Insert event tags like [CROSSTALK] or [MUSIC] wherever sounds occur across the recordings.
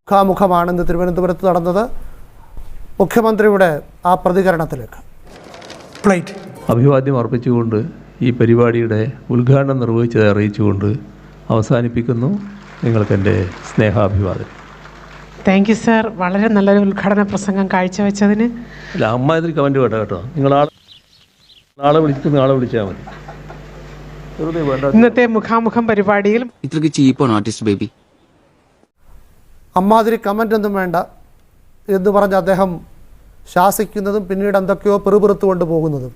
മുഖാമുഖമാണ് ഇന്ന് തിരുവനന്തപുരത്ത് നടന്നത് മുഖ്യമന്ത്രിയുടെ ആ പ്രതികരണത്തിലേക്ക്. പ്ലേറ്റ് അഭിവാദ്യം അർപ്പിച്ചുകൊണ്ട് ഈ പരിപാടിയുടെ ഉദ്ഘാടനം നിർവഹിച്ചത് അറിയിച്ചുകൊണ്ട് അവസാനിപ്പിക്കുന്നു നിങ്ങൾക്ക് എന്റെ സ്നേഹാഭിവാദം താങ്ക് യു സാർ വളരെ നല്ലൊരു ഉദ്ഘാടന പ്രസംഗം കാഴ്ചവെച്ചതിന്. അല്ല അമ്മാതിരി കമന്റ് വേണ്ട കേട്ടോ. നിങ്ങളാളെ ആളെ വിളിച്ചിട്ട് നാളെ വിളിച്ചാൽ മതി. ഇന്നത്തെ മുഖാമുഖം പരിപാടിയിൽ ഇത്രക്ക് ചീപ്പാണ് ആർട്ടിസ്റ്റ് ബേബി അമ്മാതിരി കമന്റ് ഒന്നും വേണ്ട. എന്ന് പറഞ്ഞ അദ്ദേഹം ശാസിക്കുന്നതും പിന്നീട് എന്തൊക്കെയോ പെറുപിറുത്തു കൊണ്ട് പോകുന്നതും.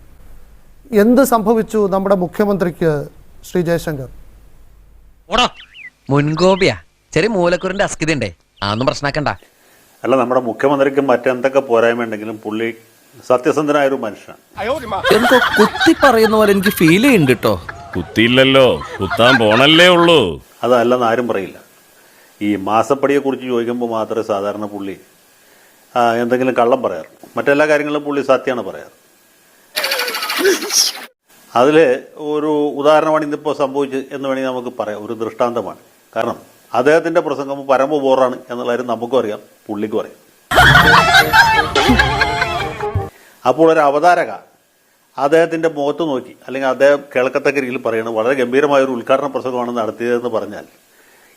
എന്ത് സംഭവിച്ചു നമ്മുടെ മുഖ്യമന്ത്രിക്ക് ശ്രീ ജയശങ്കർ? മുൻകോപിയാ. ചെറിയ മൂലക്കുറിന്റെ അസ്കിതണ്ടേ അതൊന്നും പ്രശ്നമാക്കണ്ട അല്ല നമ്മുടെ മുഖ്യമന്ത്രിക്ക് മറ്റെന്തൊക്കെ പോരായ്മ ഉണ്ടെങ്കിലും പുള്ളി സത്യസന്ധനായ ഒരു മനുഷ്യനാണ് എന്തോ കുത്തി പറയുന്ന പോലെ എനിക്ക് ഫീൽ ചെയ്യുന്നുണ്ട് കേട്ടോ കുത്തിയില്ലല്ലോ. കുത്താൻ പോണല്ലേ ഉള്ളൂ. അതല്ലെന്ന് ആരും പറയില്ല. ഈ മാസപ്പടിയെക്കുറിച്ച് ചോദിക്കുമ്പോൾ മാത്രമേ സാധാരണ പുള്ളി എന്തെങ്കിലും കള്ളം പറയാറ്. മറ്റെല്ലാ കാര്യങ്ങളും പുള്ളി സത്യമാണ് പറയാറ്. അതിൽ ഒരു ഉദാഹരണമാണ് ഇന്നിപ്പോൾ സംഭവിച്ചത് എന്ന് വേണമെങ്കിൽ നമുക്ക് പറയാം. ഒരു ദൃഷ്ടാന്തമാണ്. കാരണം അദ്ദേഹത്തിന്റെ പ്രസംഗം പരമ്പ ബോറാണ് എന്നുള്ള കാര്യം നമുക്കും അറിയാം പുള്ളിക്കും അറിയാം. അപ്പോൾ ഒരു അവതാരക അദ്ദേഹത്തിന്റെ മുഖത്ത് നോക്കി. അല്ലെങ്കിൽ അദ്ദേഹം കേൾക്കത്തക്ക രീതിയിൽ പറയുന്നത് വളരെ ഗംഭീരമായ ഒരു ഉദ്ഘാടന പ്രസംഗമാണ് നടത്തിയതെന്ന് പറഞ്ഞാൽ.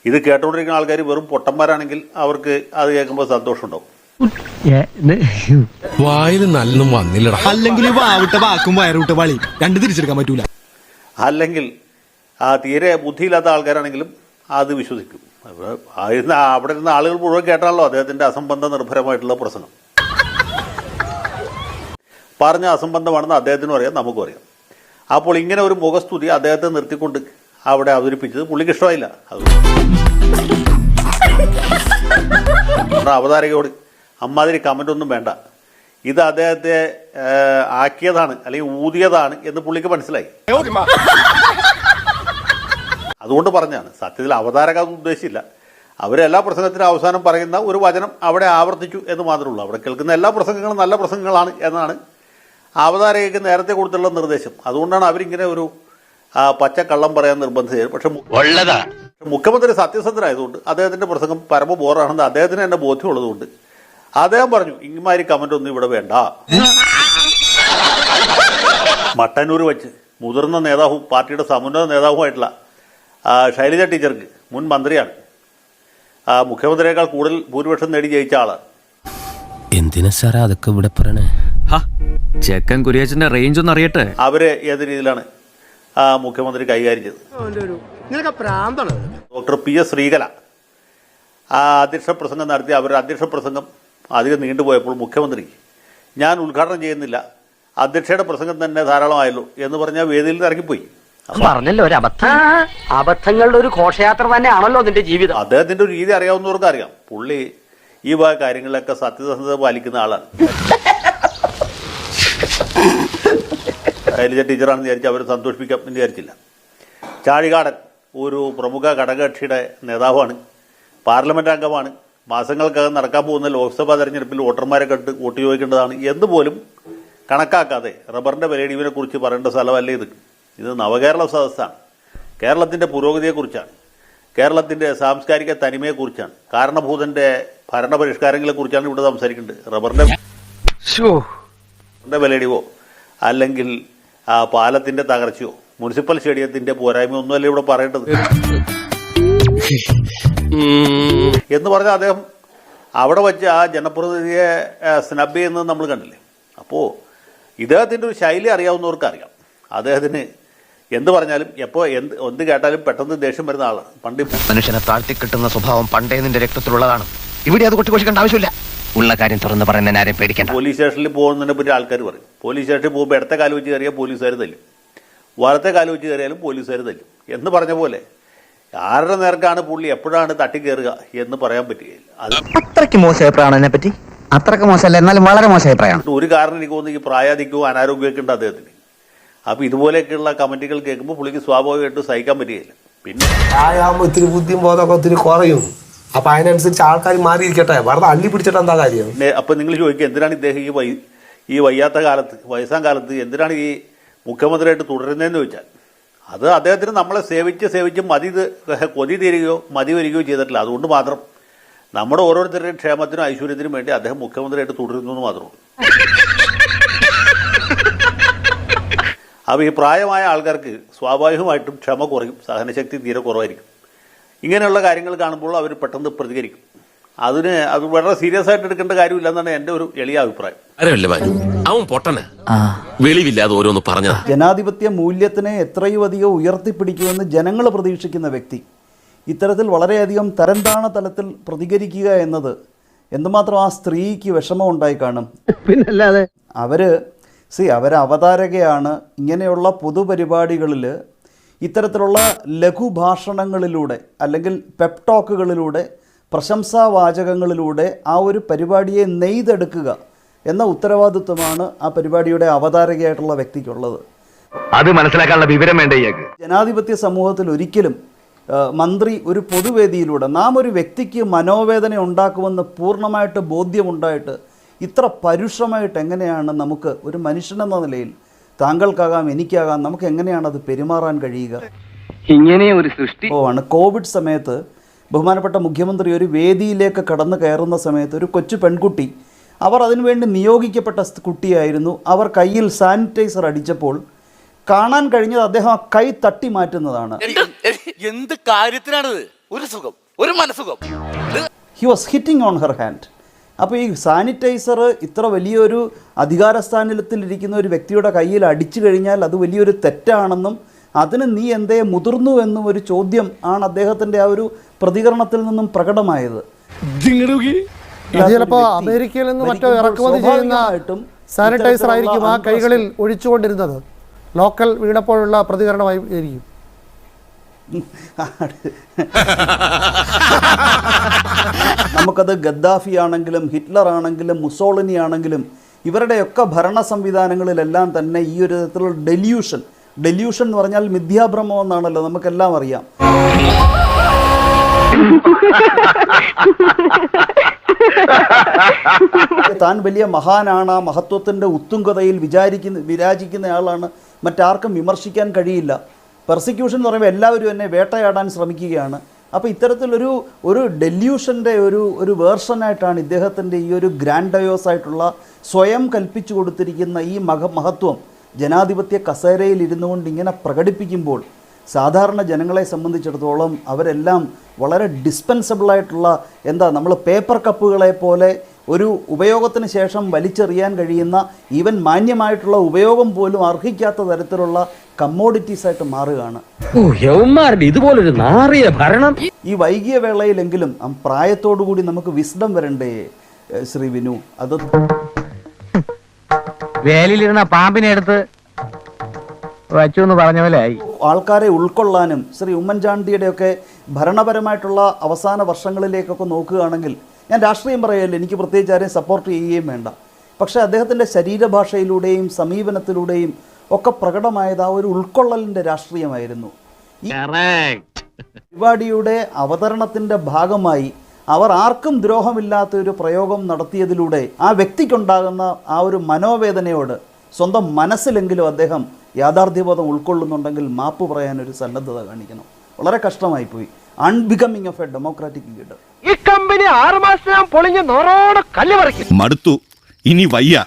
ഇത് കേട്ടുകൊണ്ടിരിക്കുന്ന ആൾക്കാർ വെറും പൊട്ടന്മാരാണെങ്കിൽ അവർക്ക് അത് കേൾക്കുമ്പോൾ സന്തോഷമുണ്ടാവും. വായിൽ നല്ലൊന്നും വന്നില്ലടാ. അല്ലെങ്കിൽ വാവിട്ട വാക്കും വയറുവിട്ട വളി രണ്ട് തിരിച്ചെടുക്കാൻ പറ്റൂല. അല്ലെങ്കിൽ ആ തീരെ ബുദ്ധിയില്ലാത്ത ആൾക്കാരാണെങ്കിലും അത് വിശ്വസിക്കും. ഇരുന്ന അവിടെ ഇരുന്ന ആളുകൾ മുഴുവൻ കേട്ടാണല്ലോ അദ്ദേഹത്തിന്റെ അസംബന്ധ നിർഭരമായിട്ടുള്ള പ്രസംഗം. പറഞ്ഞ അസംബന്ധമാണെന്ന് അദ്ദേഹത്തിനും അറിയാം നമുക്കും അറിയാം. അപ്പോൾ ഇങ്ങനെ ഒരു മുഖസ്തുതി അദ്ദേഹത്തെ നിർത്തിക്കൊണ്ട് അവിടെ അവതരിപ്പിച്ചത് പുള്ളിക്ക് ഇഷ്ടമായില്ല നമ്മുടെ അവതാരകയോട് അമ്മാതിരി കമന്റ് ഒന്നും വേണ്ട. ഇത് അദ്ദേഹത്തെ ആക്കിയതാണ് അല്ലെങ്കിൽ ഊതിയതാണ് എന്ന് പുള്ളിക്ക് മനസ്സിലായി. അതുകൊണ്ട് പറഞ്ഞാണ് സത്യത്തിൽ അവതാരക അത് ഉദ്ദേശിച്ചില്ല. അവരെല്ലാ പ്രസംഗത്തിനും അവസാനം പറയുന്ന ഒരു വചനം അവിടെ ആവർത്തിച്ചു എന്ന് മാത്രമേ ഉള്ളൂ. അവിടെ കേൾക്കുന്ന എല്ലാ പ്രസംഗങ്ങളും നല്ല പ്രസംഗങ്ങളാണ് എന്നാണ് അവതാരകയ്ക്ക് നേരത്തെ കൊടുത്തുള്ള നിർദ്ദേശം. അതുകൊണ്ടാണ് അവരിങ്ങനെ ഒരു പച്ച കള്ളം പറയാൻ നിർബന്ധിച്ചത്. പക്ഷെ മുഖ്യമന്ത്രി സത്യസന്ധനായതുകൊണ്ട് അദ്ദേഹത്തിന്റെ പ്രസംഗം പരമ ബോറാണെന്ന് അദ്ദേഹത്തിന് തന്നെ ബോധ്യമുള്ളതുകൊണ്ട് അദ്ദേഹം പറഞ്ഞു ഇങ്ങമാതിരി കമന്റ് ഒന്നും ഇവിടെ വേണ്ട. മട്ടന്നൂർ വെച്ച് മുതിർന്ന നേതാവും പാർട്ടിയുടെ സമുന്നത നേതാവുമായിട്ടുള്ള ശൈലജ ടീച്ചർക്ക് മുൻ മന്ത്രിയാണ്. മുഖ്യമന്ത്രിയേക്കാൾ കൂടുതൽ ഭൂരിപക്ഷം നേടി ജയിച്ച ആളാണ്. എന്തിനാ സാറേ അതൊക്കെ ഇവിടെ പറയണേ? ചെക്കൻ കുര്യാച്ചന്റെ റേഞ്ച് ഒന്ന് അറിയട്ടെ. അവർ ഏത് രീതിയിലാണ് ആ, മുഖ്യമന്ത്രി കൈകാര്യം ചെയ്തത്? ഡോക്ടർ പി എസ് ശ്രീകല ആ അധ്യക്ഷ പ്രസംഗം നടത്തി അവരുടെ അധ്യക്ഷ പ്രസംഗം അധികം നീണ്ടുപോയപ്പോൾ മുഖ്യമന്ത്രി ഞാൻ ഉദ്ഘാടനം ചെയ്യുന്നില്ല അധ്യക്ഷയുടെ പ്രസംഗം തന്നെ ധാരാളമായല്ലോ എന്ന് പറഞ്ഞാൽ വേദിയിൽ നിന്ന് ഇറങ്ങിപ്പോയി. പറഞ്ഞല്ലോ ഒരു അബദ്ധം. അബദ്ധങ്ങളുടെ ഒരു ഘോഷയാത്ര തന്നെയാണല്ലോ നിന്റെ ജീവിതം. അദ്ദേഹത്തിന്റെ ഒരു രീതി അറിയാവുന്നവർക്ക് അറിയാം പുള്ളി ഈ വക കാര്യങ്ങളിലൊക്കെ സത്യസന്ധത പാലിക്കുന്ന ആളാണ്. ശൈലജ ടീച്ചറാണെന്ന് വിചാരിച്ച് അവരെ സന്തോഷിപ്പിക്കാം എന്ന് വിചാരിച്ചില്ല. ചാഴികാടൻ ഒരു പ്രമുഖ ഘടകകക്ഷിയുടെ നേതാവാണ് പാർലമെന്റ് അംഗമാണ്. മാസങ്ങൾക്കകം നടക്കാൻ പോകുന്ന ലോക്സഭാ തെരഞ്ഞെടുപ്പിൽ വോട്ടർമാരെ കണ്ട് വോട്ട് ചോദിക്കേണ്ടതാണ് എന്ന് പോലും കണക്കാക്കാതെ റബ്ബറിന്റെ വിലയിടിവിനെ കുറിച്ച് പറയേണ്ട സ്ഥലമല്ല ഇത്. ഇത് നവകേരള സദസ്സാണ്. കേരളത്തിന്റെ പുരോഗതിയെക്കുറിച്ചാണ്. കേരളത്തിന്റെ സാംസ്കാരിക തനിമയെക്കുറിച്ചാണ്. കാരണഭൂതന്റെ ഭരണപരിഷ്കാരങ്ങളെ കുറിച്ചാണ് ഇവിടെ സംസാരിക്കേണ്ടത്. റബ്ബറിന്റെ വിലയിടിവോ അല്ലെങ്കിൽ പാലത്തിന്റെ തകർച്ചയോ? മുനിസിപ്പൽ സ്റ്റേഡിയത്തിന്റെ പോരായ്മ ഒന്നുമല്ല ഇവിടെ പറയേണ്ടത്? എന്ന് പറഞ്ഞാൽ അദ്ദേഹം അവിടെ വെച്ച് ആ ജനപ്രതിനിധിയെ സ്നബ് ചെയ്യുന്നത് നമ്മൾ കണ്ടില്ലേ? അപ്പോൾ ഇദ്ദേഹത്തിന്റെ ഒരു ശൈലി അറിയാവുന്നവർക്ക് അറിയാം. അദ്ദേഹത്തിന് എന്ത് പറഞ്ഞാലും എപ്പോൾ എന്ത് എന്ത് കേട്ടാലും പെട്ടെന്ന് ദേഷ്യം വരുന്ന ആളാണ്. പണ്ട് മനുഷ്യനെ താഴ്ത്തി കിട്ടുന്ന സ്വഭാവം പണ്ടേ നിന്റെ രക്തത്തിലുള്ളതാണ്. ഇവിടെ അത് കൊട്ടിഘോഷിക്കേണ്ട ആവശ്യമില്ല. ഉള്ള കാര്യം തുറന്ന് പറയുന്ന ആരെയും പേടിക്കണ്ട. പോലീസ് സ്റ്റേഷനിൽ പോകുന്നതിനെ പറ്റി ആൾക്കാർ പറയും. പോലീസ് സ്റ്റേഷനിൽ പോകുമ്പോൾ ഇടത്തെ കാൽ വെച്ച് കയറിയാൽ പോലീസുകാർ തല്ലും. വലത്തെ കാൽ വെച്ച് കയറിയാലും പോലീസുകാർ തല്ലും. എന്ന് പറഞ്ഞ പോലെ ആരുടെ നേർക്കാണ് പുള്ളി എപ്പോഴാണ് തട്ടിക്കയറുക എന്ന് പറയാൻ പറ്റുകയില്ല. അത് അത്രയ്ക്ക് മോശം അഭിപ്രായമാണ് എന്നെ പറ്റി? അത്രയ്ക്ക് മോശമല്ല എന്നാലും വളരെ മോശം അഭിപ്രായമാണ്. ഒരു കാരണം എനിക്ക് തോന്നുന്നു ഈ പ്രായാധിക്യവും അനാരോഗ്യമൊക്കെ ഉണ്ട് അദ്ദേഹത്തിന്. അപ്പോൾ ഇതുപോലെയൊക്കെയുള്ള കമന്റുകൾ കേൾക്കുമ്പോൾ പുള്ളിക്ക് സ്വാഭാവികമായിട്ട് സഹിക്കാൻ പറ്റുകയില്ല. പിന്നെ പ്രായമാകുമ്പോ ഇത്തിരി ബുദ്ധിയും ബോധമൊക്കെ ഒത്തിരി കുറയും. അപ്പൊ അതിനനുസരിച്ച് ആൾക്കാർ മാറിയിരിക്കട്ടെ. വെറുതെ അള്ളി പിടിച്ചിട്ട് എന്താ കാര്യം? അപ്പൊ നിങ്ങൾ ചോദിക്കുക എന്തിനാണ് ഇദ്ദേഹം ഈ വൈ ഈ വയ്യാത്ത കാലത്ത് വയസ്സാം കാലത്ത് എന്തിനാണ് ഈ മുഖ്യമന്ത്രിയായിട്ട് തുടരുന്നതെന്ന് ചോദിച്ചാൽ അത് അദ്ദേഹത്തിന് നമ്മളെ സേവിച്ച് സേവിച്ച് മതി [LAUGHS] കൊതി തീരുകയോ മതി വരികയോ ചെയ്തിട്ടില്ല. അതുകൊണ്ട് മാത്രം നമ്മുടെ ഓരോരുത്തരുടെയും ക്ഷേമത്തിനും ഐശ്വര്യത്തിനും വേണ്ടി അദ്ദേഹം മുഖ്യമന്ത്രിയായിട്ട് തുടരുന്നു എന്ന് മാത്രമേ ഉള്ളൂ. അപ്പോൾ ഈ പ്രായമായ ആൾക്കാർക്ക് സ്വാഭാവികമായിട്ടും ക്ഷമ കുറയും സഹനശക്തി തീരെ കുറവായിരിക്കും. ഇങ്ങനെയുള്ള കാര്യങ്ങൾ കാണുമ്പോൾ അവർ പെട്ടെന്ന് പ്രതികരിക്കും. അതിന് അത് വളരെ സീരിയസ് ആയിട്ട് എടുക്കേണ്ട കാര്യമില്ലെന്നാണ് എന്റെ ഒരു എളിയ അഭിപ്രായം. അവൻ പൊട്ടന. വെളിവില്ലാതെ ഓരോന്ന് പറഞ്ഞതാ. ജനാധിപത്യ മൂല്യത്തിനെ എത്രയും അധികം ഉയർത്തിപ്പിടിക്കുമെന്ന് ജനങ്ങൾ പ്രതീക്ഷിക്കുന്ന വ്യക്തി. ഇത്തരത്തിൽ വളരെയധികം തരംതാണ തലത്തിൽ പ്രതികരിക്കുക എന്നത് എന്തുമാത്രം ആ സ്ത്രീക്ക് വിഷമം ഉണ്ടായി കാണും. പിന്നല്ലാതെ അവർ സി അവരവതാരകയാണ് അവതാരകയാണ് ഇങ്ങനെയുള്ള പൊതുപരിപാടികളിൽ ഇത്തരത്തിലുള്ള ലഘുഭാഷണങ്ങളിലൂടെ അല്ലെങ്കിൽ പെപ്ടോക്കുകളിലൂടെ പ്രശംസാവാചകങ്ങളിലൂടെ ആ ഒരു പരിപാടിയെ നെയ്തെടുക്കുക എന്ന ഉത്തരവാദിത്വമാണ് ആ പരിപാടിയുടെ അവതാരകയായിട്ടുള്ള വ്യക്തിക്കുള്ളത്. അത് മനസ്സിലാക്കാനുള്ള വിവരം വേണ്ട ജനാധിപത്യ സമൂഹത്തിൽ ഒരിക്കലും മന്ത്രി ഒരു പൊതുവേദിയിലൂടെ നാം ഒരു വ്യക്തിക്ക് മനോവേദന ഉണ്ടാക്കുമെന്ന് പൂർണമായിട്ട് ബോധ്യമുണ്ടായിട്ട് ഇത്ര പരുഷമായിട്ട് എങ്ങനെയാണ് നമുക്ക് ഒരു മനുഷ്യനെന്ന നിലയിൽ താങ്കൾക്കാകാം എനിക്കാകാം നമുക്ക് എങ്ങനെയാണ് അത് പെരുമാറാൻ കഴിയുക? ഇങ്ങനെ ഒരു സൃഷ്ടി. ഓ ആണ്. കോവിഡ് സമയത്ത് ബഹുമാനപ്പെട്ട മുഖ്യമന്ത്രി ഒരു വേദിയിലേക്ക് കടന്നു കയറുന്ന സമയത്ത് ഒരു കൊച്ചു പെൺകുട്ടി അവർ അതിനുവേണ്ടി നിയോഗിക്കപ്പെട്ട കുട്ടിയായിരുന്നു. അവർ കയ്യിൽ സാനിറ്റൈസർ അടിച്ചപ്പോൾ കാണാൻ കഴിഞ്ഞത് അദ്ദേഹം ആ കൈ തട്ടി മാറ്റുന്നതാണ്. എന്ത്? കാര്യത്തിനാണിത്? ഒരു സുഖം. ഒരു മനസുഖം he was hitting on her hand അപ്പോൾ ഈ സാനിറ്റൈസർ ഇത്ര വലിയൊരു അധികാരസ്ഥാനത്തിലിരിക്കുന്ന ഒരു വ്യക്തിയുടെ കയ്യിൽ അടിച്ചു കഴിഞ്ഞാൽ അത് വലിയൊരു തെറ്റാണെന്നും അതിന് നീ എന്തേ മുതിർന്നു എന്നും ഒരു ചോദ്യം ആണ് അദ്ദേഹത്തിന്റെ ആ ഒരു പ്രതികരണത്തിൽ നിന്നും പ്രകടമായത്. ചിലപ്പോൾ അമേരിക്കയിൽ നിന്ന് മറ്റോ ഇറക്കുമതി ചെയ്യുന്ന സ്വാഭാവികമായിട്ടും സാനിറ്റൈസർ ആയിരിക്കും ആ കൈകളിൽ ഒഴിച്ചുകൊണ്ടിരുന്നത്. ലോക്കൽ വീണപ്പോഴുള്ള പ്രതികരണമായി ആയിരിക്കും. [LAUGHS] [LAUGHS] നമുക്കത് ഗദ്ദാഫി ആണെങ്കിലും ഹിറ്റ്ലർ ആണെങ്കിലും മുസോളിനി ആണെങ്കിലും ഇവരുടെയൊക്കെ ഭരണ സംവിധാനങ്ങളിലെല്ലാം തന്നെ ഈ ഒരു തരത്തിലുള്ള ഡെല്യൂഷൻ ഡെല്യൂഷൻ എന്ന് പറഞ്ഞാൽ മിഥ്യാഭ്രമം എന്നാണല്ലോ നമുക്കെല്ലാം അറിയാം. താൻ വലിയ മഹാനാണ് ആ മഹത്വത്തിന്റെ ഉത്തുംഗതയിൽ വിചാരിക്കുന്ന വിരാജിക്കുന്നയാളാണ് മറ്റാർക്കും വിമർശിക്കാൻ കഴിയില്ല. പെർസിക്യൂഷൻ എന്ന് പറയുമ്പോൾ എല്ലാവരും എന്നെ വേട്ടയാടാൻ ശ്രമിക്കുകയാണ്. അപ്പോൾ ഇത്തരത്തിലൊരു ഒരു ഡെല്യൂഷന്റെ ഒരു ഒരു വേർഷനായിട്ടാണ് ഇദ്ദേഹത്തിന്റെ ഈ ഒരു ഗ്രാൻഡയോസ് ആയിട്ടുള്ള സ്വയം കൽപ്പിച്ചു കൊടുത്തിരിക്കുന്ന ഈ മഹ മഹത്വം. ജനാധിപത്യ കസേരയിൽ ഇരുന്നു കൊണ്ട് ഇങ്ങനെ പ്രകടിപ്പിക്കുമ്പോൾ സാധാരണ ജനങ്ങളെ സംബന്ധിച്ചിടത്തോളം അവരെല്ലാം വളരെ ഡിസ്പെൻസബിളായിട്ടുള്ള എന്താ നമ്മൾ പേപ്പർ കപ്പുകളെ പോലെ ഒരു ഉപയോഗത്തിന് ശേഷം വലിച്ചെറിയാൻ കഴിയുന്ന ഈവൻ മാന്യമായിട്ടുള്ള ഉപയോഗം പോലും അർഹിക്കാത്ത തരത്തിലുള്ള കമ്മോഡിറ്റീസ് ആയിട്ട് മാറുകയാണ്. ഇതുപോലൊരു നാറിയ ഭരണം. ഈ വൈകിയ വേളയിലെങ്കിലും ആ പ്രായത്തോടു കൂടി നമുക്ക് വിസ്ഡം വരണ്ടേ ശ്രീ വിനു? അത് വേലിലിരുന്ന പാമ്പിനെ എടുത്ത് വച്ചു എന്ന് പറഞ്ഞ പോലെ ആയി. ആൾക്കാരെ ഉൾക്കൊള്ളാനും ശ്രീ ഉമ്മൻചാണ്ടിയുടെ ഒക്കെ ഭരണപരമായിട്ടുള്ള അവസാന വർഷങ്ങളിലേക്കൊക്കെ നോക്കുകയാണെങ്കിൽ ഞാൻ രാഷ്ട്രീയം പറയല്ല എനിക്ക് പ്രത്യേകിച്ച് ആരെയും സപ്പോർട്ട് ചെയ്യുകയും വേണ്ട. പക്ഷേ അദ്ദേഹത്തിന്റെ ശരീരഭാഷയിലൂടെയും സമീപനത്തിലൂടെയും ഒക്കെ പ്രകടമായത് ആ ഒരു ഉൾക്കൊള്ളലിന്റെ രാഷ്ട്രീയമായിരുന്നു. ഈ പരിപാടിയുടെ അവതരണത്തിന്റെ ഭാഗമായി അവർ ആർക്കും ദ്രോഹമില്ലാത്ത ഒരു പ്രയോഗം നടത്തിയതിലൂടെ ആ വ്യക്തിക്കുണ്ടാകുന്ന ആ ഒരു മനോവേദനയോട് സ്വന്തം മനസ്സിലെങ്കിലും അദ്ദേഹം യാഥാർത്ഥ്യബോധം ഉൾക്കൊള്ളുന്നുണ്ടെങ്കിൽ മാപ്പ് പറയാൻ ഒരു സന്നദ്ധത കാണിക്കണം. വളരെ കഷ്ടമായിപ്പോയി. Unbecoming of a democratic leader ഈ കമ്പനി ആറു മാസം പൊളിഞ്ഞ് നോറോടെ കല്ല് പറിക്കും. മടുത്തു. ഇനി വയ്യ.